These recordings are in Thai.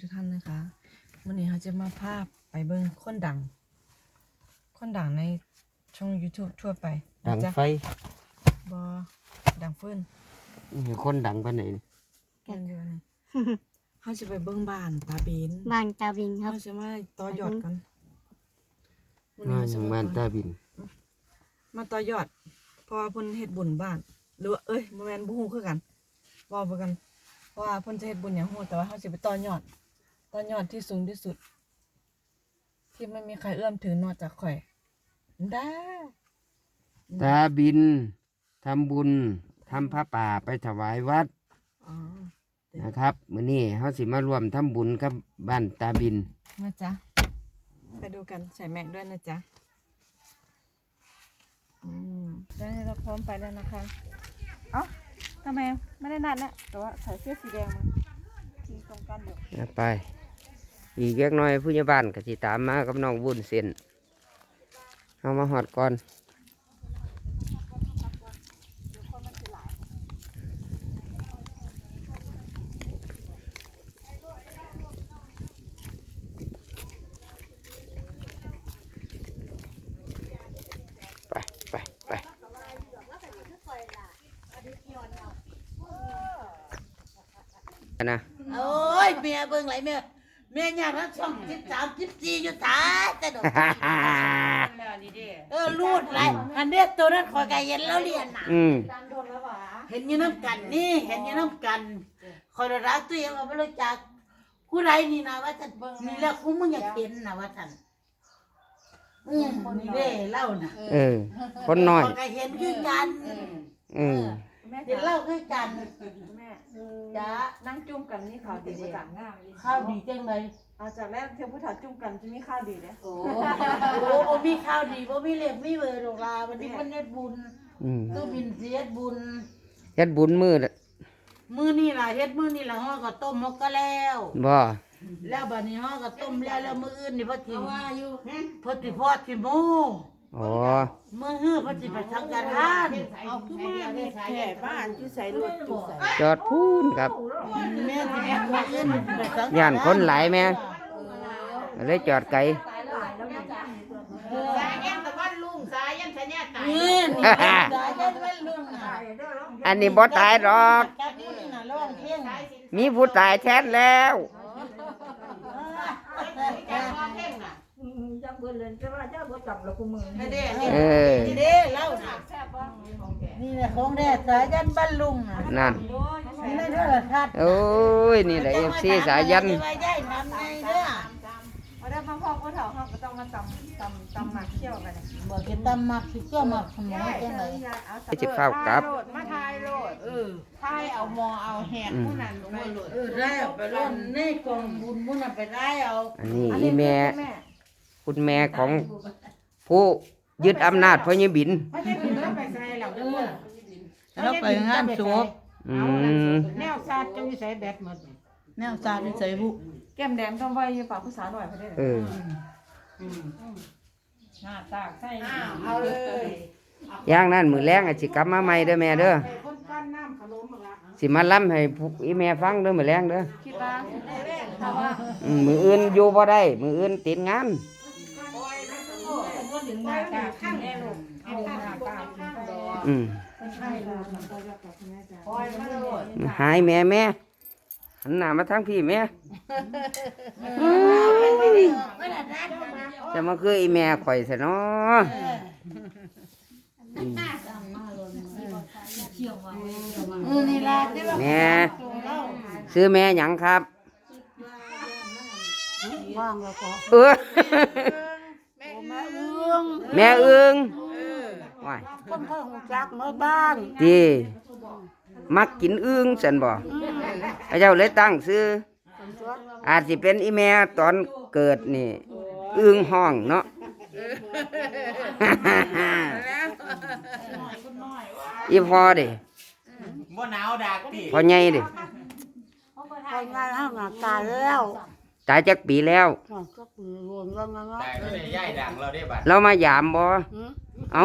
ทุกท่านนะคะวันนี้เราจะมาภาพไปเบิ่งคนดัง คนดังในช่อง YouTube ทั่วไปดังนะจ๊ะไฟบอดังเฟิ่นมีคนดังปานไหนกันอยู่นี่เขาจะไปเบิ่งบ้านตาเบนบ้านตาวินครัเขาบจะมาต่อยอดกันวันมานี้อเรย่างจะบ้านตาบิน มาต่อยอดเพราะว่าเพิ่นเฮ็ดบุญบ้าน หรือว่าเอ้ยบ่แม่นบ่ฮู้คือกันเว้าไปกันเพราะว่าเพิ่นจะเฮ็ดบุญหยังฮู้แต่ว่าเขาสิไปต่อยอด ต่อยอดที่สูงที่สุด ที่ไม่มีใครเอื้อมถึงนอกจากข่อยได้ตาบินทำบุญทำผ้าป่าไปถวายวัดอ๋อนะครับมื้อนี้เฮาสิมาร่วมทำบุญกับบ้านตาบินมาจ๊ะไปดูกันใส่แม็กด้วยนะจ๊ะอืมได้เราพร้อมไปแล้วนะคะ เอ้าทำไมไม่ได้นัดนะแต่ว่าใส่เสื้อสีแดงมาทีตรงกันอยู่เอาไป อีกเล็กน้อยผู้ใหญ่บ้านก็สิตามมากับน้องบุญเส้นเอามาหอดก่อนไปไปไปนะโอ้ยเมียเบิ่งไรเมีย เมียอยากทั้งช่องสิบสามสิบสี่อยู่ท้ายแต่ดอกเออรูดไรอันเนี้ยตัวนั้นคอยกายเย็นแล้วเรียนน่ะอืมเห็นอยี่น้ำกันนี่ เห็นอยี่น้ำกันคอยรักตัวเองว่าไม่รู้จักผู้ใดนี่นะว่าฉันนี่แหละกูมึงอยากเห็นนะว่าฉันอืมนี่เด้เล่าน่ะเออ คนน้อยคอยกายเห็นคือกัน อืมเห็นเล่าคือกันแม่ จ้านั่งจุ่มกันนี่ข่าวดีกว่าต่างง่ายข้าวดีจังเลยอาจากแรกเที่ยวผู้ถาจุ่มกันจะมีข้าวดีเลยโอ้โหบ่มีข้าวดีบ่มีเล็บมีเบอร์ดอกลาวันนี้มันเน็ดบุญอืมตู้บินเสียดบุญเฮ็ดบุญมือละมื้อนี่ล่ะเฮ็ดมื้อนี่ล่ะฮอก็ต้มฮอกก็แล้วบ่แล้วบัดนี้ฮอก็ต้มแล้วแล้วมื้ออื่นนี่พ่อสิว่าอยู่พ่อสิพอดสิหมู อ๋อมื้อฮื้อพ่อสิไปสังฆทานเอาขึ้นมาเนี่ยแค่บ้านที่ใส่รถจุ่ใส่จอดพูนครับแม่สิมื้ออื่นสิไปสังฆทานย่านคนหลายแม่เลยจอดไกลสายันตะวันลุงสายันสัญญาตายนี่สายันวันลุงน่ะอันนี้บ่ตายหรอกจับมื้อนี่น่ะร้องเพลงมีผู้ตายแทนแล้วจับเบอร์เลยจะว่าเจ้าบ่ จับแล้วกูมือนี่เด้เออ นี่เด้เล่าน่ะนี่แหละของแท้สายันบ้านลุงน่ะนั่น นี่ในโทรทัศน์โอ้ย นี่แหละเอฟซีสายัน ไว้ได้ทำในเด้อพอได้พ่อพ่อก็เถาเขาก็ต้องมาตำตำตำหมักเคี่ยวกันเนี่ยบอกกินตำมักสิเกี่ยวมักสมองจังเลยจะเข้ากับมาทายโลดเออทายเอาหมอเอาแหกอืมผู้นั้นลงมาโลดเออได้เอาไปร่อนในกล่องบุญมุ่นเอาไปได้เอาอันนี้อีแม่ คุณแม่ของ ผู้ยึดอำนาจพญบินไม่ใช่คือเราไปใส่เราเด้อแล้วไปงานศพอืมแนวซาดจะมีใส่แบตหมดแนวจานนี่ใส่บุแก้มแดงต้องไว้อยู่ปากภาษาหน่อยพอได้เออหน้าตากใส่เอาเลยย่างนั้นมือแรงอะสิกลับมาใหม่เด้อแม่เด้อคนปั้นน้ำขลุ่มละสิมาล้ำให้ผู้อีแม่ฟังเด้อมือแรงเด้อคิดว่าถ้าว่าอืมมืออื่นอยู่บ่ได้ มืออื่นติดงาน ถึงหน้าตาข้างแน่ลูกเอาหน้าตาข้างดอกอืมใช่ลูกมันก็จะกับแม่จ้ะปล่อยมาโลดหายแม่แม่หันหน้ามาทางพี่แม่จะมาคืออีแม่ข่อยซะเนาะอือนี่ล่ะที่ว่าแม่ซื้อแม่หยังครับว่างแล้วก็เออมาเอื้อ งแม่เอึงว้ายคนเขาหูจักมาบ้านดีมักกินอึงสันบ่พระเจ้าเลยตั้งซื้อ อาจสิเป็นอีแม่ตอนเกิดนี่อึงห้องเนาะอีพอดิบ่หนาวดากติพอใหญ่ดิคนงานห้างตายแล้ว ตายจักปีแล้วก็ปืนรวมแล้วงั้นแต่ก็ได้ย่ายดังเราได้บัดเรามายามบ่เอา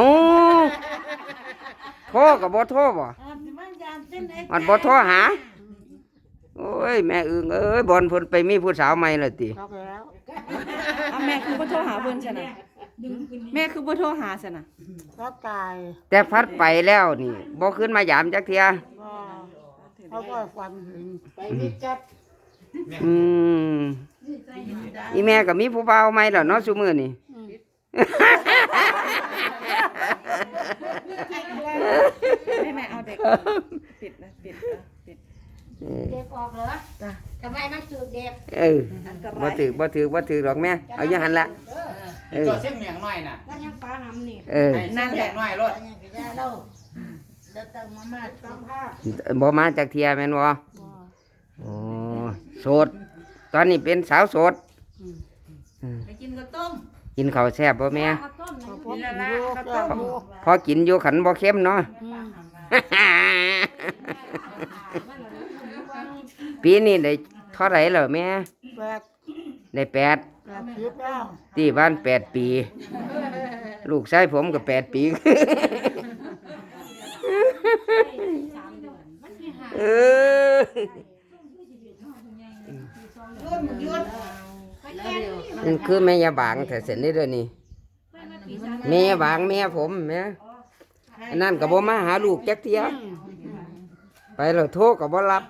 โทรกับบ่โทรบ่มันยามเส้นไอ้มันบ่โทรหา โอ้ยแม่อึงเอ้ยบอลเพิ่นไปมีผู้สาวใหม่และติชอบแล้วเอาแม่คือบ่โทรหาเพิ่นซะนะแม่คือบ่โทรหาซะนะชอบตายแต่พัดไปแล้วนี่บ่ขึ้นมายามจักเทียก็เขาก็ฟันถึงไปวิจัด อืมอีแม่ก็มีผู้บ่าวใหม่แล้วเนาะซุมื้อนี่แม่แม่เอาเด็กปิดนะปิดเออปิดเด็กออกเหรอจ้ะทำไมมันจูบเด็กเออบ่ถือบ่ถือบ่ถือหรอกแม่เอาอยู่หั่นละเออตัวเส้นเมียงน้อยน่ะแล้วยังฟ้าหำนี่เออให้เส้นเมียงน้อยรถอันนี้ก็ได้แล้วแล้วตั้งมามาตั้งภาพบ่มาจากเทียแม่นบ่โอ้ โสด ตอนนี้เป็นสาวโสดไปกินข้าวต้มกินข้าวแซ่บบ่แม่ ข้าวต้มนะพวกลูกก็ลูกพอกินอยู่ขันบ่เค็มเนาะ ปีนี้ได้เท่าไหร่แล้วแม่ แปดได้แปดแปดสิบแล้วที่บ้านแปดปี ลูกชายผมก็แปดปี เออ มันคือแม่ยาบางแต่เสร็จนี่เด้อนี่แม่ยาบางแม่ผมแม่อันนั่นก็บ่มาหาลูกจักเทียไปแล้วโทรก็บ่รับ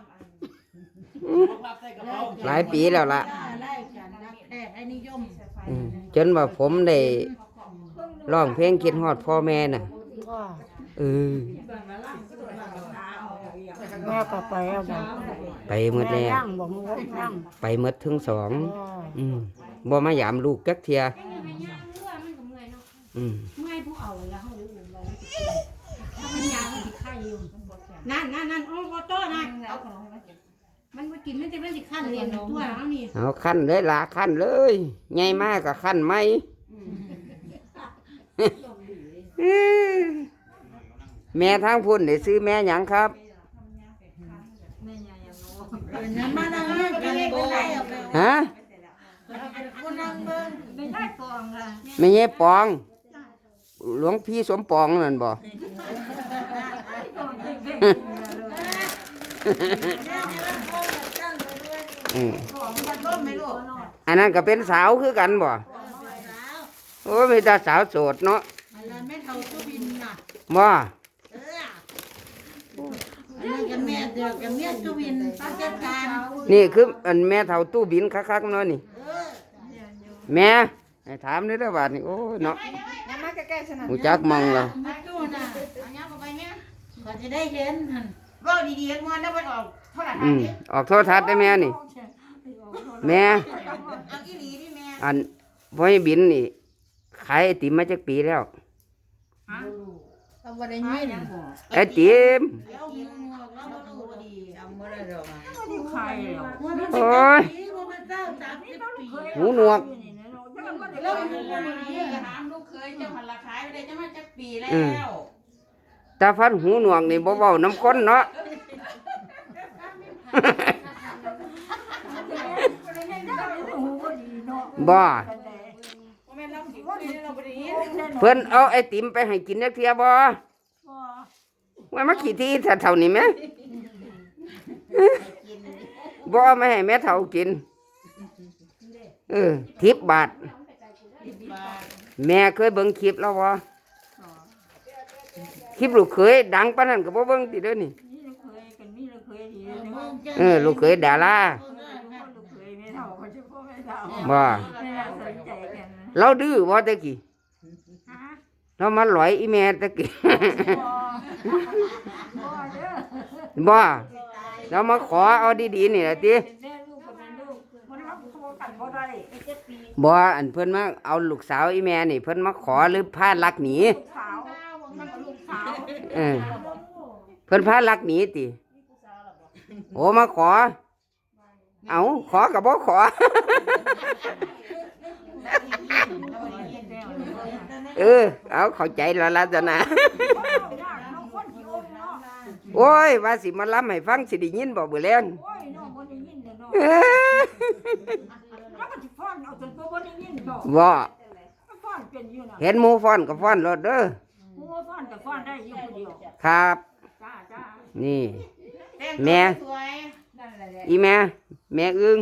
หลายปีแล้วล่ะไล่กันแท้ให้นิยมอืมจนว่าผมได้ร้องเพลงคิดฮอดพ่อแม่น่ะเออ แม่ก็ไปเอาบอกไปหมดแล้วย่างบอกมึงว่าย่างไปหมดทั้งสองก็อืมบ่มายามลูกจักเทียมันก็เมื่อยเนาะอืมเมื่อยผู้เอาแล้วเขารู้ว่าถ้ามันยาวมันสิไข่อยู่นั่นนั่นนั่นโอ้โอโต้นั่นเอาของมันมันบ่กินมันจะมันสิขั้นเรียนตัวแล้วนี่เอาขั้นเลยล่ะขั้นเลยใหญ่มากก็ขั้นไหมเอ้ยแม่ทางพุ่นได้ซื้อแม่หยังครับ น้ำมันอะไรกันโบ ฮะคนนั่งเบิ่งไม่ได้ฟองละแม่เย่ปอง หลวงพี่สมปองนั่นบ่อืมอันนั้นก็เป็นสาวคือกันบ่โอ้ยมีแต่สาวโสดเนาะอะไรแม่เท่าตู้บินน่ะบ่เอออั นนั้นกับแม่เดียวกับแม่ตู้บินตั้งจัดการนี่คืออันแม่เฒ่าตู้บินคักๆเนาะนี่เออแม่ให้ถามได้เด้อบาดนี่โอ้ยเนาะอย่ามาใกล้ๆซะนะหูจักมองแล้วมาตู้น่ะเอาเงี้ยไปแม่ก็จะได้เห็นหั่นว่าดีๆมันแล้วมันออกเท่าไหร่อืมออกโทรทัศน์ได้แม่นี่ แม่ เอาอีหลีดิแม่อันพ่อให้บินนี่ขายไอติมมาจากปีแล้ว เอาบ่ได้ยินไอติมแล้วหูหนวกแล้วบ่รู้ว่าดี เอาบ่ได้ดอกไข่เหรอโอ้ยปีบ่มันเจ้าสามสิบปีหูหนวกแล้วหูบ่ดีถามลูกเคยเจ้าหันราขายไปได้จะมาจักปีแล้วอืมตาพันหูหนวกนี่บ่เว้าน้ำก้นเนาะ บ่บ่แม่นเราสิคุยเราบ่ได้ยินเพิ่นเอาไอติมไปให้กินจักเทียบ่ว่ามาขี้ที่เท่าๆนี้แหม บ่เอามาให้แม่เฒ่ากิน เออทิบบาท แม่เคยเบิ่งคลิปแล้วบ่คลิปลูกเคยดังปานนั้นก็บ่เบิ่งติเด้อนี่ เออ ลูกเคยดาราบ่เราดื้อบ่ตะกี้เรามาหลอยอีแม่ตะกี้บ่ เรามาขอเอาดีๆนี่ล่ะติบ่อันเพิ่นมาเอาลูกสาวอีแม่นี่ เพิ่นมาขอหรือพาลักหนีเออเพิ่นพาลักหนีติโอ้มาขอ เอาขอกับบ่ขอ เออ เอาเข้าใจแล้วล่ะจ้ะนะ โอ้ย ว่าสิมาล้ำให้ฟังสิได้ยินบ่เบื่อแรงเอ้อบ่เห็นหมูฟ้อนกับฟ้อนรถเด้อครับนี่ แม่สวยอีแม่แม่อึ้ง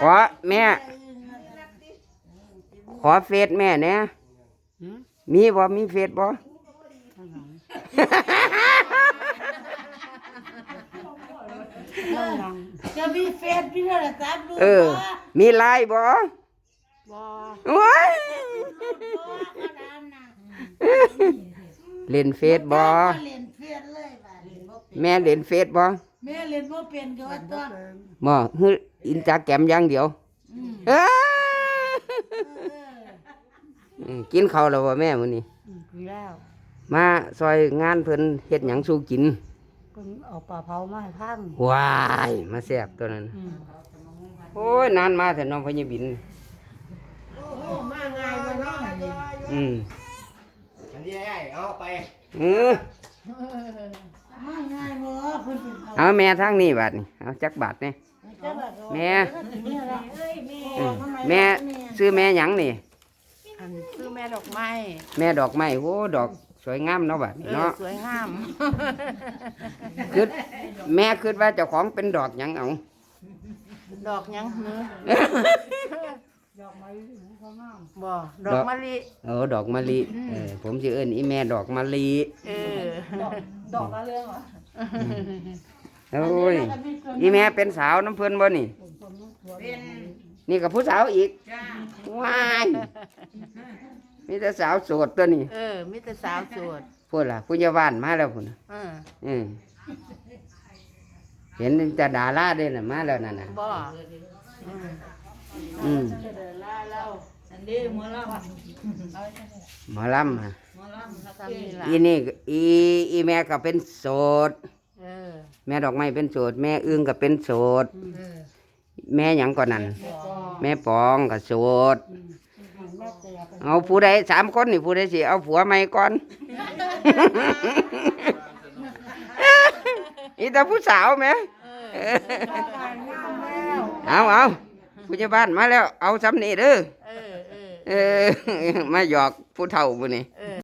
ขอแม่ ขอเฟซแม่เนี่ยมีบ่มีเฟซบ่ จะมีเฟซมีโทรศัพท์ดูเออ มีไลน์บ่บ่โอ้ยเขาดามนะเล่นเฟซบ่เล่นเฟซเลยบัดนี้แม่เล่นเฟซบ่แม่เล่นบ่เป็นก็ว่าตัวบ่ฮึอินสตาแกรมอย่างเดียวเอ้ยอืมกินข้าวแล้วบ่แม่มื้อนี้กินแล้ว มาซอยงานเพิ่นเฮ็ดหยังสู้กินเพิ่นเอาปลาเผามาให้พังว้ายมาแซ่บตัวนั้นโอ้ยนานมาแต่น้องพญบินอืมอันนี้ใหญ่เอาไปเออมาง่ายบ่เพิ่นเป็นเขาเอาแม่ทางนี้บาทนี่เอาจักบาทนี่จะแบบว่าแม่มีอะไรเอ้ยแม่อืมแม่ซื้อแม่หยังนี่ อันซื้อแม่ดอกไม้ แม่ดอกไม้โอ้ดอก สวยงามเนาะบาดนี้เออเนาะ สวยงาม คือแม่คิดว่าเจ้าของเป็นดอกหยังเอาดอกหยังหือดอกไม้เขางามบ่ดอกมะลิเออดอกมะลิเออผมสิเอิ้นอีแม่ดอกมะลิเออดอกละเรื่องเหรอโอ้ยอีแม่เป็นสาวน้ำเพิ่นบ่นี่ เป็นนี่กับผู้สาวอีกจ้าว้าย มีแต่สาวโสดตัวนี้เออมีแต่สาวโสดพูดล่ะผู้ใหญ่บ้านมาแล้วพุ่นน่ะเอออืมเห็นแต่ดาราเด้น่ะมาแล้วนั่นน่ะบ่อืมอันนี้หมอลหมอลำน่ะซ้ำนี่ล่ะอีนี่ก็อีอีแม่ก็เป็นโสด เออแม่ดอกไม้เป็นโสด แม่อึ้งก็เป็นโสด เออแม่หยังก่อนนั่น แม่ปองก็โสดแม่ เตียไปเอาผู้ใดสามคนนี่ผู้ใดสิเอาผัวใหม่ก่อนอีแต่ผู้สาวไหมเอาเอาผู้ใหญ่บ้านมาแล้ว เอาซ้ำนี่เด้อเออเออเออมาหยอกผู้เฒ่าบุนี่เออ